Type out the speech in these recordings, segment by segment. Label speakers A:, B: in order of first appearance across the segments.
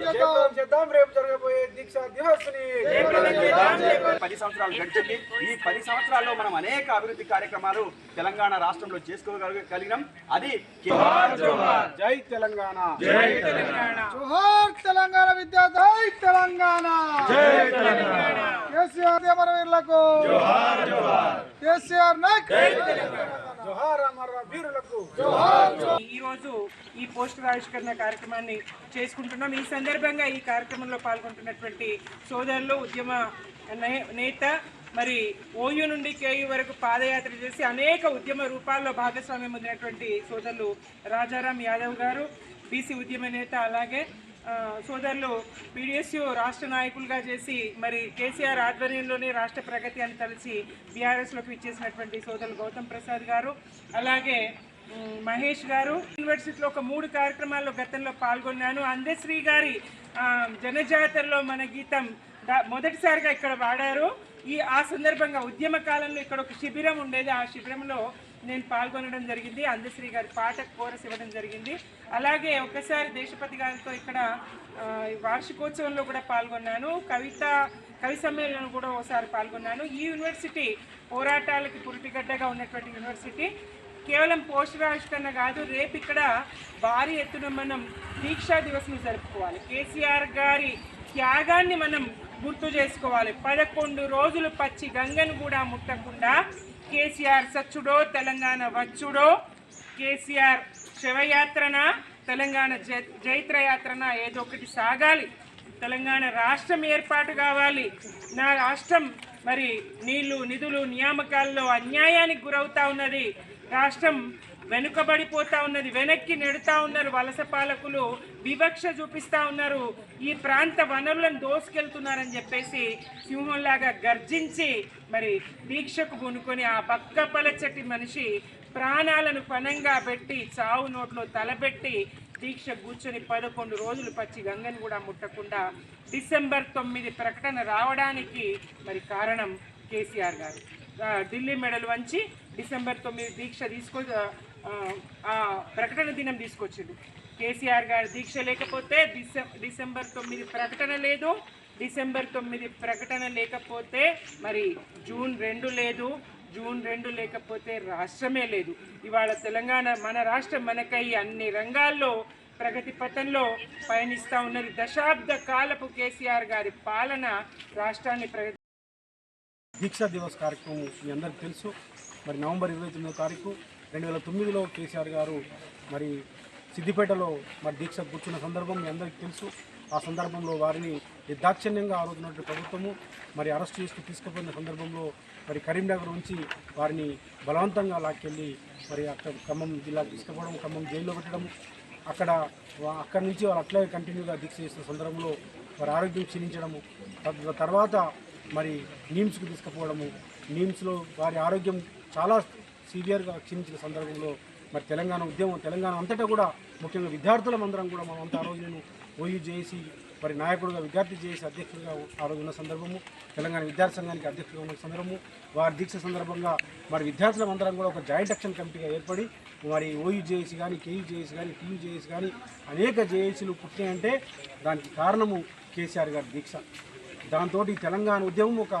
A: జయప్రదం చేద్దాం రేపు జరగబోయే దీక్షా దివస్ని
B: పది సంవత్సరాలు గడిచింది ఈ పది సంవత్సరాల్లో మనం అనేక అభివృద్ధి కార్యక్రమాలు తెలంగాణ రాష్ట్రంలో చేసుకోగలిగినాం అది
A: జై తెలంగాణ.
C: జోహార్ తెలంగాణ విద్యా జై తెలంగాణ. కేసీఆర్ అమరవీరులకు కేసీఆర్ నాయక్.
A: జోహార్ అమర వీరులకు.
D: ఈ రోజు ఈ పోస్టర్ ఆవిష్కరణ కార్యక్రమాన్ని చేసుకుంటున్నాం. ఈ సందర్భంగా ఈ కార్యక్రమంలో పాల్గొంటున్నటువంటి సోదరులు ఉద్యమ నే- నేత మరి ఓయూ నుండి కేయూ వరకు పాదయాత్ర చేసి అనేక ఉద్యమ రూపాల్లో భాగస్వామ్యం పొందినటువంటి సోదరులు రాజారాం యాదవ్ గారు బీసీ ఉద్యమ నేత అలాగే సోదరులు పీడిఎస్యు రాష్ట్ర నాయకులుగా చేసి మరి కేసీఆర్ ఆధ్వర్యంలోనే రాష్ట్ర ప్రగతి అని తలిచి బీఆర్ఎస్లోకి ఇచ్చేసినటువంటి సోదరులు గౌతమ్ ప్రసాద్ గారు అలాగే మహేష్ గారు. యూనివర్సిటీలో ఒక మూడు కార్యక్రమాల్లో గతంలో పాల్గొన్నాను. అందశ్రీ గారి జనజాతరలో మన గీతం మొదటిసారిగా ఇక్కడ వాడారు ఈ ఆ సందర్భంగా ఉద్యమ కాలంలో ఇక్కడ ఒక శిబిరం ఉండేది. ఆ శిబిరంలో నేను పాల్గొనడం జరిగింది అందశ్రీ గారి పాట కోరస్ ఇవ్వడం జరిగింది. అలాగే ఒకసారి దేశపతి గారితో ఇక్కడ వార్షికోత్సవంలో కూడా పాల్గొన్నాను. కవిత కవి సమ్మేళనం కూడా ఒకసారి పాల్గొన్నాను. ఈ యూనివర్సిటీ పోరాటాలకి పురిటిగడ్డగా ఉన్నటువంటి యూనివర్సిటీ కేవలం పోస్టర్ కాదు రేపు ఇక్కడ భారీ ఎత్తున మనం దీక్షా దివస్ని జరుపుకోవాలి. కేసీఆర్ గారి త్యాగాన్ని మనం గుర్తు చేసుకోవాలి. పదకొండు రోజులు పచ్చి గంగను కూడా ముట్టకుండా కేసీఆర్ సచ్చుడో తెలంగాణ వచ్చుడో కేసీఆర్ శివయాత్రన తెలంగాణ జై జైత్రయాత్రన ఏదో ఒకటి సాగాలి. తెలంగాణ రాష్ట్రం ఏర్పాటు కావాలి. నా రాష్ట్రం మరి నీళ్ళు నిధులు నియామకాల్లో అన్యాయానికి గురవుతా ఉన్నది. రాష్ట్రం వెనుకబడిపోతా ఉన్నది వెనక్కి నెడుతా ఉన్నారు వలస పాలకులు వివక్ష చూపిస్తా ఉన్నారు. ఈ ప్రాంత వనరులను దోసుకెళ్తున్నారని చెప్పేసి సింహంలాగా గర్జించి మరి దీక్షకు పూనుకొని ఆ పక్క పలచటి మనిషి ప్రాణాలను పనంగా పెట్టి చావు నోట్లో తలపెట్టి దీక్ష కూర్చొని పదకొండు రోజులు పచ్చి గంగని కూడా ముట్టకుండా డిసెంబర్ తొమ్మిది ప్రకటన రావడానికి మరి కారణం కేసీఆర్ గారు. ఢిల్లీ మెడల్ వంచి డిసెంబర్ తొమ్మిది దీక్ష తీసుకో ఆ, ప్రకటన దినం తీసుకొచ్చింది కేసీఆర్ గారు దీక్ష లేకపోతే డిసె డిసెంబర్ తొమ్మిది ప్రకటన లేదు. డిసెంబర్ తొమ్మిది ప్రకటన లేకపోతే మరి జూన్ రెండు లేదు. జూన్ రెండు లేకపోతే రాష్ట్రమే లేదు. ఇవాళ తెలంగాణ మన రాష్ట్రం మనకై అన్ని రంగాల్లో ప్రగతి పథంలో పయనిస్తూ ఉన్నది. దశాబ్ద కాలపు కేసీఆర్ గారి పాలన రాష్ట్రాన్ని ప్రగతి
A: దీక్షా దివస్ కార్యక్రమం మీ అందరికీ తెలుసు. మరి నవంబర్ ఇరవై తొమ్మిదో తారీఖు రెండు వేల తొమ్మిదిలో కేసీఆర్ గారు మరి సిద్దిపేటలో మరి దీక్ష కూర్చున్న సందర్భం మీ అందరికీ తెలుసు. ఆ సందర్భంలో వారిని నిర్దాక్షిణ్యంగా ఆ రోజునటువంటి ప్రభుత్వము మరి అరెస్ట్ చేసి తీసుకుపోయిన సందర్భంలో మరి కరీంనగర్ నుంచి వారిని బలవంతంగా లాక్కెళ్ళి మరి అక్కడ ఖమ్మం జిల్లాకు తీసుకుపోవడం ఖమ్మం జైల్లో పెట్టడం అక్కడ వా- అక్కడి నుంచి వాళ్ళు అట్లే కంటిన్యూగా దీక్ష చేసిన సందర్భంలో వారి ఆరోగ్యం క్షీణించడము తర్వాత మరి నీమ్స్కు తీసుకుపోవడము నీమ్స్లో వారి ఆరోగ్యం చాలా సీవియర్గా క్షీణించిన సందర్భంలో మరి తెలంగాణ ఉద్యమం తెలంగాణ అంతటా కూడా ముఖ్యంగా విద్యార్థులం అందరం కూడా మనం అంతా ఆ రోజు నేను ఓయూ చేసి మరి నాయకుడుగా విద్యార్థి చేసి అధ్యక్షుడిగా ఆ రోజు ఉన్న సందర్భము తెలంగాణ విద్యార్థి సంఘానికి అధ్యక్షుడిగా ఉన్న సందర్భము వారి దీక్ష సందర్భంగా మరి విద్యార్థులం అందరం కూడా ఒక జాయింట్ యాక్షన్ కమిటీగా ఏర్పడి మరి ఓయూ జేఏసీ కానీ కేయూ జేఏసీ కానీ టీయూ జేఏసీ కానీ అనేక జేఏసీలు పుట్టినాయంటే దానికి కారణము కేసీఆర్ గారి దీక్ష. దాంతో తెలంగాణ ఉద్యమం ఒక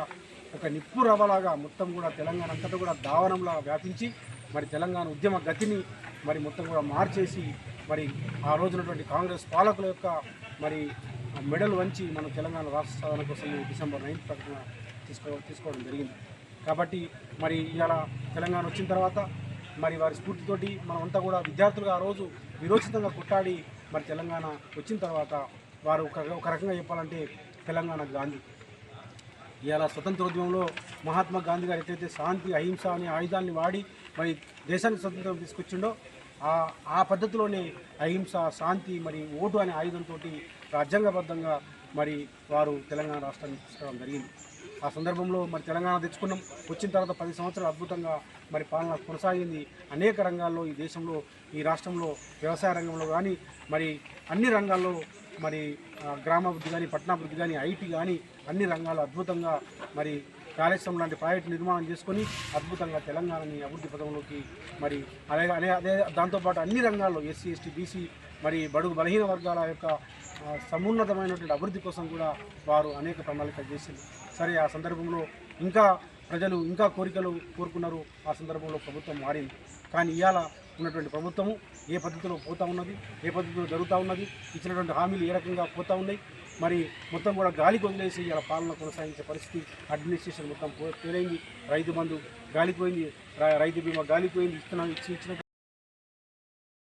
A: ఒక నిప్పు రవ్వలాగా మొత్తం కూడా తెలంగాణ అంతటా కూడా దావనంలా వ్యాపించి మరి తెలంగాణ ఉద్యమ గతిని మరి మొత్తం కూడా మార్చేసి మరి ఆ రోజునటువంటి కాంగ్రెస్ పాలకుల యొక్క మరి మెడల్ వంచి మన తెలంగాణ రాష్ట్ర సాధన కోసం డిసెంబర్ నైన్త్ ప్రకటన తీసుకో తీసుకోవడం జరిగింది. కాబట్టి మరి ఇవాళ తెలంగాణ వచ్చిన తర్వాత మరి వారి స్ఫూర్తితోటి మనమంతా కూడా విద్యార్థులుగా ఆ రోజు విరోచితంగా కొట్టాడి మరి తెలంగాణ వచ్చిన తర్వాత వారు ఒక ఒక రకంగా చెప్పాలంటే తెలంగాణ గాంధీ. ఇవాళ స్వతంత్రోద్యమంలో మహాత్మా గాంధీ గారు ఎట్లయితే శాంతి అహింస అనే ఆయుధాన్ని వాడి మరి దేశానికి స్వతంత్రం తీసుకొచ్చిండో ఆ ఆ పద్ధతిలోనే అహింస శాంతి మరి ఓటు అనే ఆయుధంతో రాజ్యాంగబద్ధంగా మరి వారు తెలంగాణ రాష్ట్రాన్ని తీసుకురావడం జరిగింది. ఆ సందర్భంలో మరి తెలంగాణ తెచ్చుకున్నాం. వచ్చిన తర్వాత పది సంవత్సరాలు అద్భుతంగా మరి పాలన కొనసాగింది. అనేక రంగాల్లో ఈ దేశంలో ఈ రాష్ట్రంలో వ్యవసాయ రంగంలో కానీ మరి అన్ని రంగాల్లో మరి గ్రామాభివృద్ధి కానీ పట్టణాభివృద్ధి కానీ ఐటీ కానీ అన్ని రంగాల్లో అద్భుతంగా మరి కాళేశ్వరం లాంటి ప్రాజెక్టు నిర్మాణం చేసుకొని అద్భుతంగా తెలంగాణని అభివృద్ధి పదంలోకి మరి అలాగే అదే అదే దాంతోపాటు అన్ని రంగాల్లో ఎస్సీ ఎస్టీ బీసీ మరి బడుగు బలహీన వర్గాల యొక్క సమున్నతమైనటువంటి అభివృద్ధి కోసం కూడా వారు అనేక ప్రణాళికలు చేసింది. సరే ఆ సందర్భంలో ఇంకా ప్రజలు ఇంకా కోరికలు కోరుకున్నారు. ఆ సందర్భంలో ప్రభుత్వం మారింది. కానీ ఇవాళ ఉన్నటువంటి ప్రభుత్వము ఏ పద్ధతిలో పోతా ఉన్నది ఏ పద్ధతిలో జరుగుతూ ఉన్నది ఇచ్చినటువంటి హామీలు ఏ రకంగా పోతా ఉన్నాయి మరి మొత్తం కూడా గాలికి వదిలేసి ఇలా పాలన కొనసాగించే పరిస్థితి అడ్మినిస్ట్రేషన్ మొత్తం పో- రైతు బంధు గాలిపోయింది రైతు బీమా గాలిపోయింది ఇస్తున్నా ఇచ్చి ఇచ్చిన